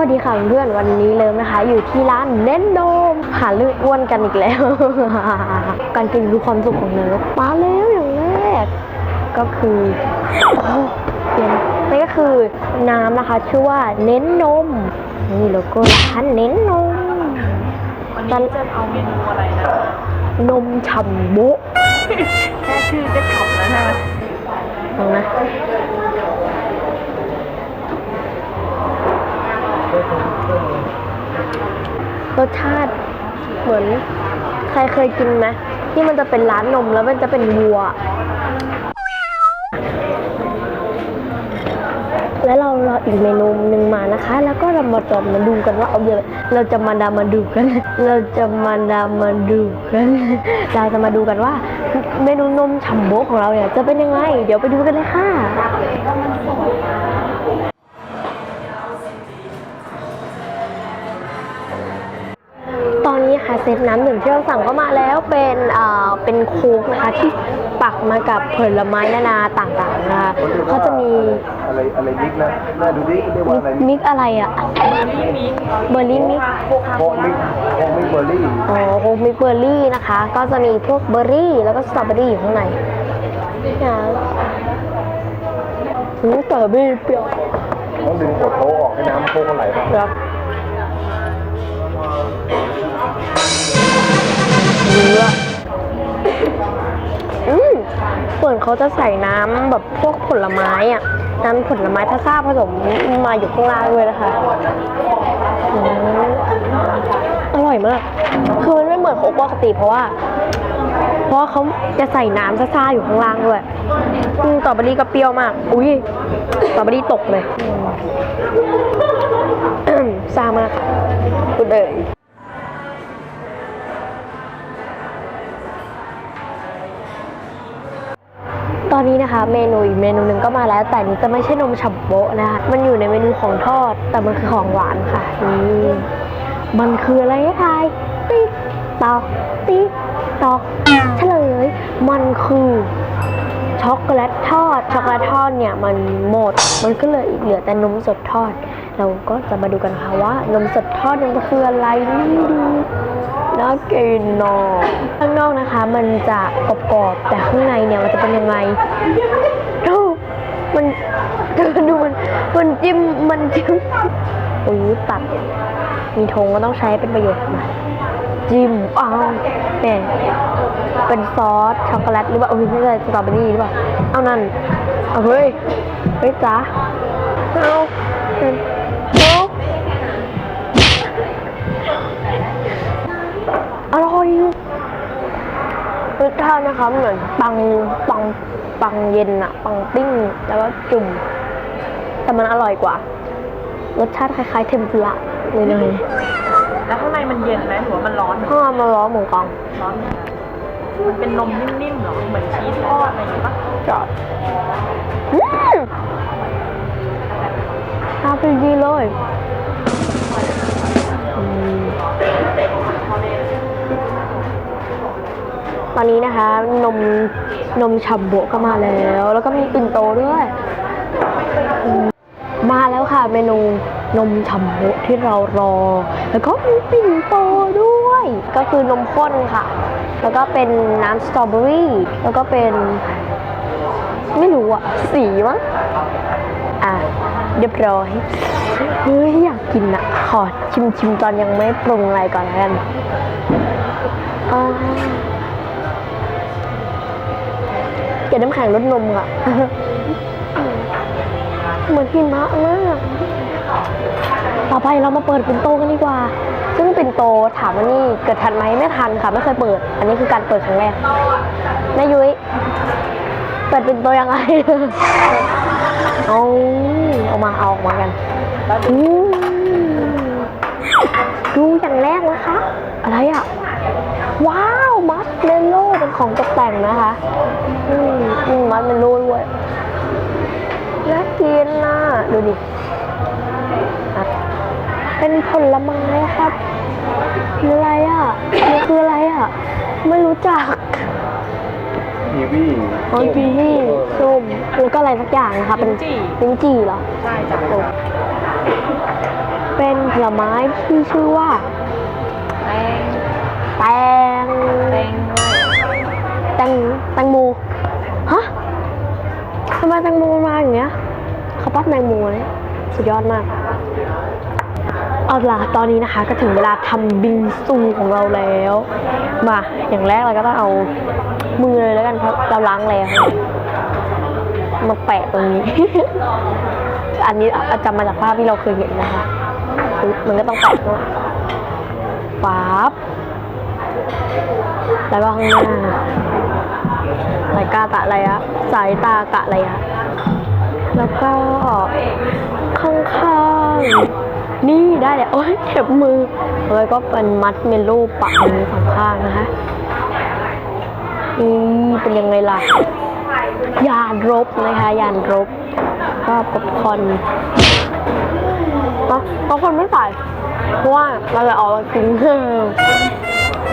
วัสดีค่ะเพื่อนวันนี้เริ่มนะคะ อยู่ที่ร้านเน้นโดมหาลื่นอ้วนกันอีกแล้ว การกินคือความสุขของเนิร์ฟมาแล้วอย่างแรก ก็คือโอ้เปลี่ยนนั่นก็คือน้ำนะคะ ชื่อว่าเน้นนมนี่โลโก้ร้านเน้นนมวันนี้จะเอาเมนูอะไรนะนมฉ่ำโบะแค่ชื่อก็ฉ่ำแล้วใช่ไหมลองนะ รสชาติเหมือนใครเคยกินไหมที่มันจะเป็นร้านนมแล้วมันจะเป็นวัว แล้วเรารออีกเมนูหนึ่งมานะคะ แล้วก็เรามาจอมมาดูกันว่าเอาเดี๋ยวเราจะมาดามาดูกัน เราจะมาดามาดูกันเราจะมาดูกันว่า เมนูนมฉ่ำโบของเราเนี่ยจะเป็นยังไง เดี๋ยวไปดูกันเลยค่ะ ซตน้ำดื่มที่เราสั่งก็มาแล้วเป็นอ่าเป็นโค้กนะคะที่ปักมากับผลไม้นานาต่างๆนะคะเขาจะมีอะไรอะไรมิกนะน่าดูดิเรียกว่าอะไรมิกอะไรอะเบอร์รี่มิกโคกมิกโคกมิกเบอร์รี่อ๋อโค้กมิกเบอร์รี่นะคะ ก็จะมีพวกเบอร์รี่ แล้วก็สตรอเบอรี่อยู่ข้างในเนี่ยอืมสตรอเบอรี่เปรี้ยวต้องดึงขวดโค้กออกให้น้ำโค้กมันไหลไปครับ เนื้ออืมเหมือนเขาจะใส่น้ำแบบพวกผลไม้อะน้ำผลไม้ท่าซาผสมมาอยู่ข้างล่างด้วยนะคะอร่อยมาก คือมันไม่เหมือนโค้กปกติเพราะว่า เพราะเขาจะใส่น้ำซ่าๆอยู่ข้างล่างด้วยตรอเบอรี่ก็เปรี้ยวมาก อุ้ยตรอเบอรี่ตกเลยซ่ามากคุณเอ๋ย อนนี้นะคะ เมนูอีกเมนูหนึ่งก็มาแล้ว แต่นี้จะไม่ใช่นมฉ่ำโบะนะคะ มันอยู่ในเมนูของทอด แต่มันคือของหวานค่ะนี่มันคืออะไรทายติ๊กตอกติ๊กตอกเฉลย มันคือช็อกโกแลตทอด ช็อกโกแลตทอดเนี่ยมันหมด มันก็เลยเหลือแต่นมสดทอด เราก็จะมาดูกันค่ะว่านมสดทอดนี่มันคืออะไรนี่ดู น่ากินเนอะข้างนอกนะคะมันจะกรอบๆแต่ข้างในเนี่ยมันจะเป็นยังไงดูมันดูมันมันจิ้มมันจิ้มอุ้ยตัดมีธงก็ต้องใช้เป็นประโยชน์นะจิ้มอ้าวแหมเป็นซอสช็อกโกแลตหรือเปล่าเอ้ยไม่ใช่สตรอเบอรี่หรือเปล่าเอานั่นเอาเฮ้ยเฮ้ยจ้าเอาเป็นเอา รสชาตินะคะเหมือนปังปังปังเย็นอะปังปิ้งแล้วก็จุ่ม แต่มันอร่อยกว่า รสชาติคล้ายๆเทมปุระเลยเลยแล้วข้างในมันเย็นไหมหรือว่ามันร้อนพ่อมาล้อหมูกรองร้อน มันเป็นนมนิ่มๆเหรอ เหมือนชีสทอด ตอนนี้นะคะ นมนมฉ่ำโบก็มาแล้ว แล้วก็มีปิ่นโตด้วย มาแล้วค่ะเมนูนมฉ่ำโบที่เรารอ แล้วก็มีปิ่นโตด้วย ก็คือนมข้นค่ะ แล้วก็เป็นน้ำสตรอเบอรี่ แล้วก็เป็น ไม่รู้อะสีมั้งอะเรียบร้อยเฮ้ยอยากกินอะขอชิมชิมตอนยังไม่ปรุงอะไรก่อนแล้วกันอ่า เกล็ดน้ำแข็งรสนมค่ะ เหมือนหิมะมาก ต่อไปเรามาเปิดปิ่นโตกันดีกว่า ซึ่งปิ่นโตถามว่านี่เกิดทันไหมไม่ทันค่ะ ไม่เคยเปิด อันนี้คือการเปิดครั้งแรกแม่ยุ้ยเปิดเป็นตัวยังไงเอาเอามาเอาออกมากันดูอย่างแรกนะคะ อะไรอะ ว้าว ของตกแต่งนะคะ อืมอืมมัสเมลโล่ด้วยน่ากินน่ะดูดิอะเป็นผลไม้ครับคืออะไรอะมันคืออะไรอะ ไม่รู้จักกีวีอ๋อกีวีส้มแล้วก็อะไรสักอย่างนะคะเป็นลิ้นจี่ลิ้นจี่เหรอ ใช่จ้ะโอ้เป็นผลไม้ที่ชื่อว่า แตงแตง แตงแตงแตงโมฮะทำไมแตงโมมาอย่างเงี้ยเขาปั้นแตงโมเนี่ยสุดยอดมาก เอาล่ะตอนนี้นะคะ ก็ถึงเวลาทำบิงซูของเราแล้ว มาอย่างแรกเราก็ต้องเอามือเลยแล้วกันเพราะเราล้างแล้วมาแปะตรงนี้ อันนี้อาจจะมาจากภาพที่เราเคยเห็นนะคะ มันก็ต้องแปะข้างหลังปั๊บแล้วก็ข้างหน้า สายกากะระยะ สายตากะระยะ แล้วก็ข้างๆ นี่ได้เลยโอ้ยเจ็บมือแล้วก็เป็นมัดเมลโล่ปะมือสองข้างนะคะนี่เป็นยังไงล่ะ ยานรบนะคะ ยานรบ ก็ป๊อปคอนป๊อปคอนไม่ใส่เพราะว่าเราจะเอามากิน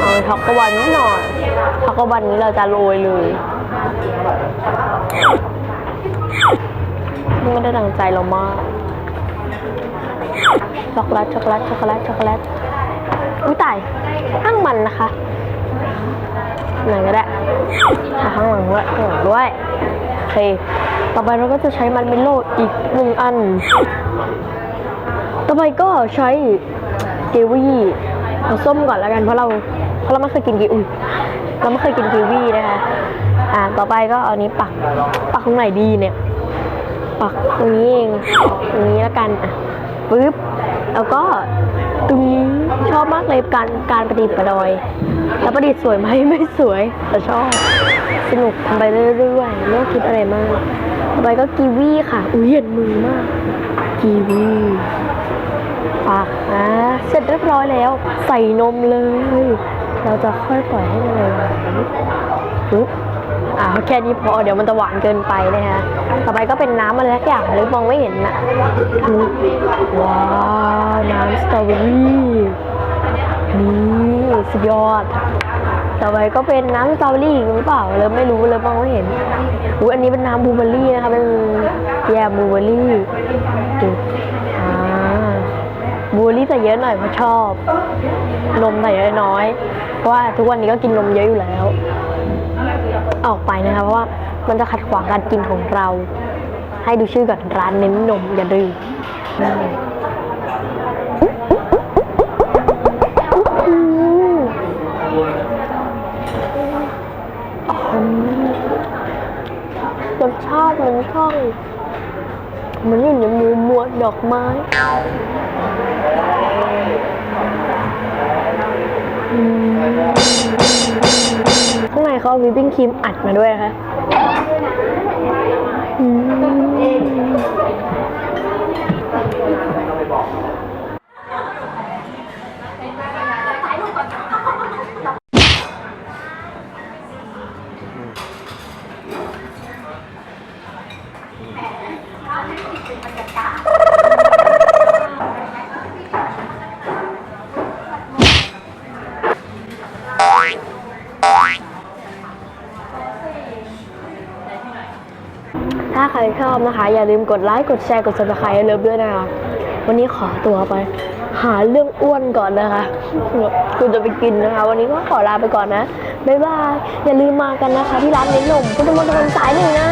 เอาช็อกโกแลตนิดหน่อยช็อกโกแลตนี้เราจะโรยเลยไม่ได้ดังใจเรามากช็อกโกแลตช็อกโกแลตช็อกโกแลตช็อกโกแลตอุ้ยตายข้างมันนะคะไหนก็ได้อะข้างหลังด้วยข้างหลังด้วยโอเคต่อไปเราก็จะใช้มันเมลโลอีกหนึ่งอัน ต่อไปก็ใช้เกวี่ เอาส้มก่อนแล้วกันเพราะเราเพราะเราไม่เคยกินกีอุ้ยเราไม่เคยกินกีวีนะคะ อ่าต่อไปก็เอานี้ปักปักตรงไหนดีเนี่ย ปักตรงนี้เองตรงนี้แล้วกันอะปึ๊บแล้วก็ตรงนี้ชอบมากเลยการการประดิษฐ์ประดอย แล้วประดิษฐ์สวยไหมไม่สวยแต่ชอบสนุกทำไปเรื่อยๆไม่คิดอะไรมากต่อไปก็กีวีค่ะ อุ้ยเย็นมือมากกีวี ปักอะเสร็จเรียบร้อยแล้ว ใส่นมเลย เราจะค่อยปล่อยให้มันเลยปึ๊บอ่าแค่นี้พอเดี๋ยวมันจะหวานเกินไปนะคะต่อไปก็เป็นน้ำอะไรสักอย่างหรือมองไม่เห็นน่ะว้าวน้ำสตรอเบอรี่นี่สุดยอด ต่อไปก็เป็นน้ำสตรอเบอรี่หรือเปล่าเลยไม่รู้เลยมองไม่เห็นอุ้ยอันนี้เป็นน้ำบลูเบอร์รี่นะคะเป็นแยมบลูเบอร์รี่ บลูเบอร์รี่ใส่เยอะหน่อยเพราะชอบ นมใส่น้อย เพราะว่าทุกวันนี้ก็กินนมเยอะอยู่แล้ว ออกไปนะคะเพราะว่ามันจะขัดขวางการกินของเรา ให้ดูชื่อก่อนร้านเน้นนมอย่าลืมอืมอืมรสชาติมันช่อง เหมันอยู่ในหมูหมวดดอกไม้ข้างในเขาเอาวิปปิ้งครีมอัดมาด้วยนะคะ ใครชอบนะคะ อย่าลืมกดไลค์กดแชร์กด subscribe เลิฟด้วยนะคะ วันนี้ขอตัวไป หาเรื่องอ้วนก่อนนะคะคุณจะไปกินนะคะ วันนี้ก็ขอลาไปก่อนนะบ๊ายบายอย่าลืมมากันนะคะ ที่ร้านเน้นนมพุทธมณฑลสายหนึ่งนะ